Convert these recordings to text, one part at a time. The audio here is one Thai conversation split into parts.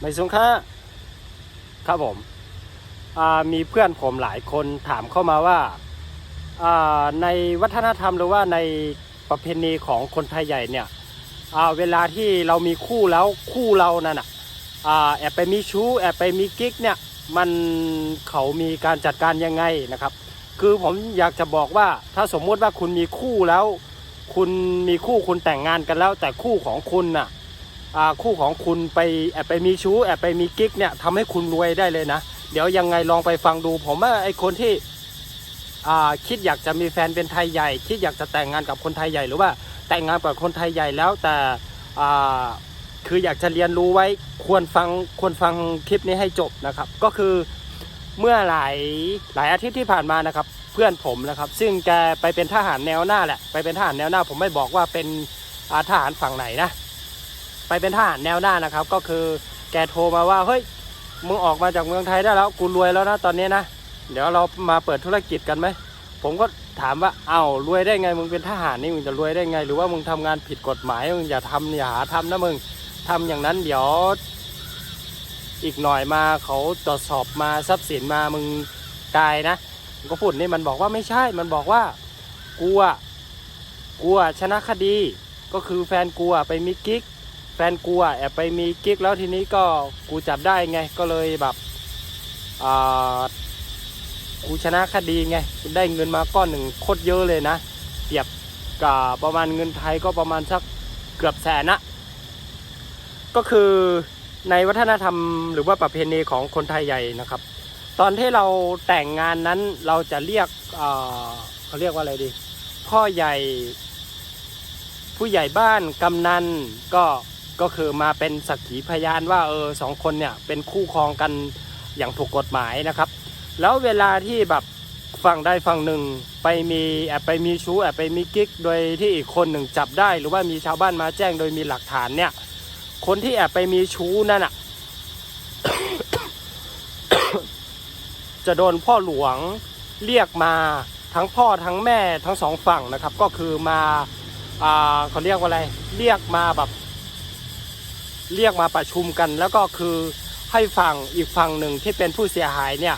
ไม่สงค่าครับผมมีเพื่อนผมหลายคนถามเข้ามาว่าในวัฒนธรรมหรือว่าในประเพณีของคนไทยใหญ่เนี่ยเวลาที่เรามีคู่แล้วคู่เรานั่นน่ะแอบไปมีชู้แอบไปมีกิ๊กเนี่ยมันเขามีการจัดการยังไงนะครับ คือผมอยากจะบอกว่าถ้าสมมุติว่าคุณมีคู่แล้ว คุณมีคู่คุณแต่งงานกันแล้ว แต่คู่ของคุณน่ะ คู่ของคุณไปแอบไปมีชู้แอบไปมีกิ๊กเนี่ยทำให้คุณรวยได้เลยนะ เดี๋ยวยังไงลองไปฟังดู ผมว่าไอคนที่คิดอยากจะมีแฟนเป็นไทยใหญ่ คิดอยากจะแต่งงานกับคนไทยใหญ่หรือว่าแต่งงานกับคนไทยใหญ่แล้วแต่คืออยากจะเรียนรู้ไว้ควรฟังควรฟังคลิปนี้ให้จบนะครับ ก็คือเมื่อหลายหลายอาทิตย์ที่ผ่านมานะครับ เพื่อนผมนะครับ ซึ่งแกไปเป็นทหารแนวหน้าแหละไปเป็นทหารแนวหน้า ผมไม่บอกว่าเป็นทหารฝั่งไหนนะ ไปเป็นทหารแนวหน้านะครับ ก็คือแกโทรมาว่าเฮ้ยมึงออกมาจากเมืองไทยได้แล้วกูรวยแล้วนะตอนนี้นะเดี๋ยวเรามาเปิดธุรกิจกันไหมผมก็ถามว่าเอ้ารวยได้ไงมึงเป็นทหารนี่มึงจะรวยได้ไง หรือว่ามึงทำงานผิดกฎหมายมึงอย่าทำอย่าหาทำนะมึงทำอย่างนั้นเดี๋ยว อีกหน่อยมาเขาตรวจสอบมาทรัพย์สินมามึงตายนะก็พูดนี่มันบอกว่าไม่ใช่ มันบอกว่ากูอะกูอะชนะคดี ก็คือแฟนกูอะไปมีกิ๊ก แฟนกูอะแอบไปมีกิ๊กแล้วทีนี้ก็กูจับได้ไงก็เลยแบบอ่ากูชนะคดีไงได้เงินมาก้อนหนึ่งโคตรเยอะเลยนะเปรียบกับประมาณเงินไทยก็ประมาณสักเกือบแสนนะก็คือในวัฒนธรรมหรือว่าประเพณีของคนไทยใหญ่นะครับ ตอนที่เราแต่งงานนั้นเราจะเรียกเขาเรียกว่าอะไรดี พ่อใหญ่ ผู้ใหญ่บ้านกำนันก็ ก็คือมาเป็นสักขีพยานว่าเออสองคนเนี่ยเป็นคู่ครองกันอย่างถูกกฎหมายนะครับ แล้วเวลาที่แบบฝั่งใดฝั่งหนึ่งไปมีแอบไปมีชู้แอบไปมีกิ๊กโดยที่อีกคนหนึ่งจับได้ หรือว่ามีชาวบ้านมาแจ้งโดยมีหลักฐานเนี่ย คนที่แอบไปมีชู้นั่นอะจะโดนพ่อหลวงเรียกมาทั้งพ่อทั้งแม่ทั้งสองฝั่งนะครับ ก็คือมาอ่าเขาเรียกว่าอะไร เรียกมาแบบ เรียกมาประชุมกันแล้วก็คือให้ฝั่งอีกฝั่งหนึ่งที่เป็นผู้เสียหายเนี่ย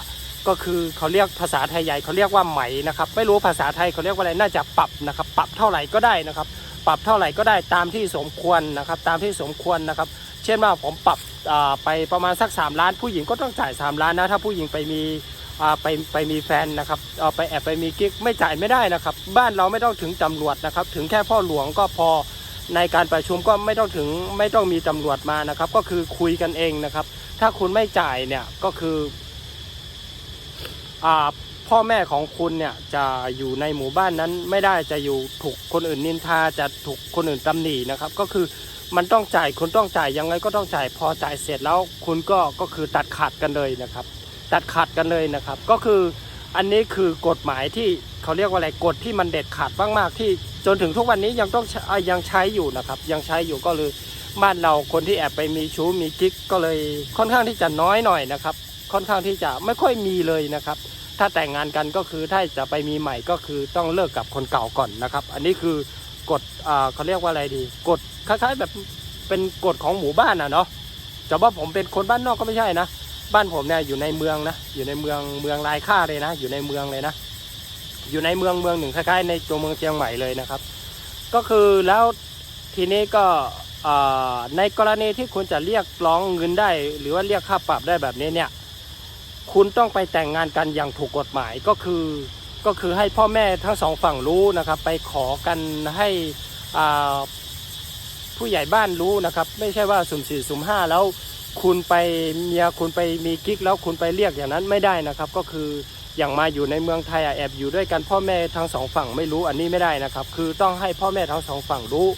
ก็คือเขาเรียกภาษาไทยใหญ่เขาเรียกว่าไหมนะครับ ไม่รู้ภาษาไทยเขาเรียกว่าอะไรน่าจะปรับนะครับ ปรับเท่าไหร่ก็ได้นะครับ ปรับเท่าไหร่ก็ได้ตามที่สมควรนะครับ ตามที่สมควรนะครับ เช่นว่าผมปรับไปประมาณสัก 3 ล้าน ผู้หญิงก็ต้องจ่าย 3 ล้านนะถ้าผู้หญิงไปมีไปไปมีแฟนนะครับไปแอบไปมีกิ๊กไม่จ่ายไม่ได้นะครับ บ้านเราไม่ต้องถึงตำรวจนะครับ ถึงแค่พ่อหลวงก็พอ ในการประชุมก็ไม่ต้องถึงไม่ต้องมีตำรวจมานะครับ ก็คือคุยกันเองนะครับ ถ้าคุณไม่จ่ายเนี่ยก็คืออ่าพ่อแม่ของคุณเนี่ยจะอยู่ในหมู่บ้านนั้นไม่ได้จะอยู่ถูกคนอื่นนินทาจะถูกคนอื่นตำหนินะครับ ก็คือมันต้องจ่ายคุณต้องจ่ายยังไงก็ต้องจ่ายพอจ่ายเสร็จแล้วคุณก็ก็คือตัดขาดกันเลยนะครับ ตัดขาดกันเลยนะครับ ก็คือ อันนี้คือกฎหมายที่เขาเรียกว่าอะไรกฎที่มันเด็ดขาดมากๆที่ จนถึงทุกวันนี้ยังต้องยังใช้อยู่นะครับ ยังใช้อยู่ก็เลยบ้านเราคนที่แอบไปมีชู้มีกิ๊กก็เลยค่อนข้างที่จะน้อยหน่อยนะครับ ค่อนข้างที่จะไม่ค่อยมีเลยนะครับ ถ้าแต่งงานกันก็คือถ้าจะไปมีใหม่ก็คือต้องเลิกกับคนเก่าก่อนนะครับ อันนี้คือกฎเขาเรียกว่าอะไรดีกฎคล้ายๆแบบเป็นกฎของหมู่บ้านนะเนาะแต่ว่าผมเป็นคนบ้านนอกก็ไม่ใช่นะ บ้านผมเนี่ยอยู่ในเมืองนะ อยู่ในเมืองเมืองลายค่าเลยนะ อยู่ในเมืองเลยนะ อยู่ในเมืองเมืองหนึ่งคล้ายๆในตัวเมืองเชียงใหม่เลยนะครับ ก็คือแล้วทีนี้ก็ในกรณีที่คุณจะเรียกร้องเงินได้ หรือว่าเรียกค่าปรับได้แบบนี้เนี่ย คุณต้องไปแต่งงานกันอย่างถูกกฎหมายก็คือก็คือให้พ่อแม่ทั้งสองฝั่งรู้นะครับ ไปขอกันให้ผู้ใหญ่บ้านรู้นะครับ ไม่ใช่ว่าสุ่มสี่สุ่มห้าแล้ว คุณไปเมียคุณไปมีกิ๊กแล้วคุณไปเรียกอย่างนั้นไม่ได้นะครับ ก็คืออย่างมาอยู่ในเมืองไทยอะแอบอยู่ด้วยกันพ่อแม่ทั้งสองฝั่งไม่รู้อันนี้ไม่ได้นะครับ คือต้องให้พ่อแม่ทั้งสองฝั่งรู้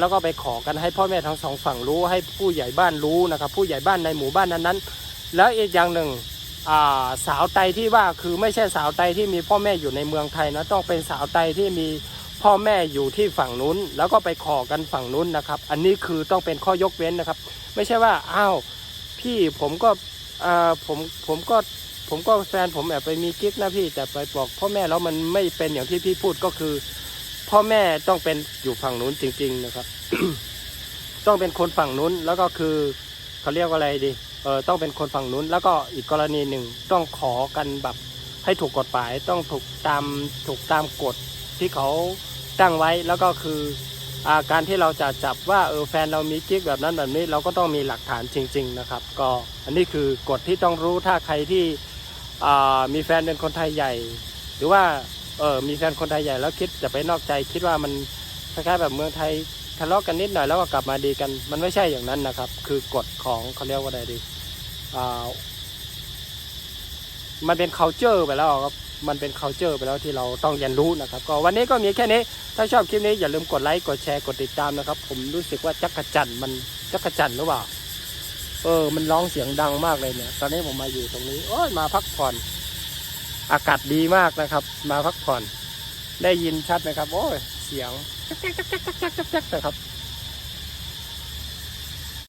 แล้วก็ไปขอกันให้พ่อแม่ทั้งสองฝั่งรู้ ให้ผู้ใหญ่บ้านรู้นะครับ ผู้ใหญ่บ้านในหมู่บ้านนั้นๆ แล้วอีกอย่างหนึ่งาสาวไตที่ว่าคือไม่ใช่สาวไตที่มีพ่อแม่อยู่ในเมืองไทยนะต้องเป็นสาวไตที่มีพ่อแม่อยู่ที่ฝั่งนู้น แล้วก็ไปขอกันฝั่งนู้นนะครับ อันนี้คือต้องเป็นข้อยกเว้นนะครับ ไม่ใช่ว่าอ้าวพี่ผมก็อ่าผมผมก็ผมก็แฟนผมแอบไปมีกิ๊กนะพี่แต่ไปบอกพ่อแม่แล้วมันไม่เป็นอย่างที่พี่พูดก็คือ พ่อแม่ต้องเป็นอยู่ฝั่งนู้นจริง ๆนะครับ ต้องเป็นคนฝั่งนู้นแล้วก็คือเขาเรียกว่าอะไรดีเออต้องเป็นคนฝั่งนู้น แล้วก็อีกกรณีหนึ่งต้องขอกันแบบให้ถูกกฎหมายต้องถูกตามถูกตามกฎที่เขาตั้งไว้แล้วก็คือ การที่เราจะจับว่าเออแฟนเรามีกิ๊กแบบนั้นแบบนี้เราก็ต้องมีหลักฐานจริง ๆ นะครับ ก็อันนี้คือกฎที่ต้องรู้ถ้าใครที่มีแฟนเป็นคนไทยใหญ่ หรือว่าเออมีแฟนคนไทยใหญ่แล้วคิดจะไปนอกใจ คิดว่ามันคล้ายๆแบบเมืองไทยทะเลาะกันนิดหน่อยแล้วก็กลับมาดีกัน มันไม่ใช่อย่างนั้นนะครับ คือกฎของเขาเรียกว่าอะไรดีมันเป็น culture ไปแล้วครับ มันเป็น culture ไปแล้วที่เราต้องเรียนรู้นะครับ ก็วันนี้ก็มีแค่นี้ ถ้าชอบคลิปนี้อย่าลืมกดไลค์ กดแชร์ กดติดตามนะครับ ผมรู้สึกว่าจักรจันมันจักรจันหรือเปล่า เออ มันร้องเสียงดังมากเลยเนี่ย ตอนนี้ผมมาอยู่ตรงนี้ โอ้ยมาพักผ่อน อากาศดีมากนะครับ มาพักผ่อน ได้ยินชัดไหมครับ โอ้ย เสียงจักจักจักจักจักจักนะครับ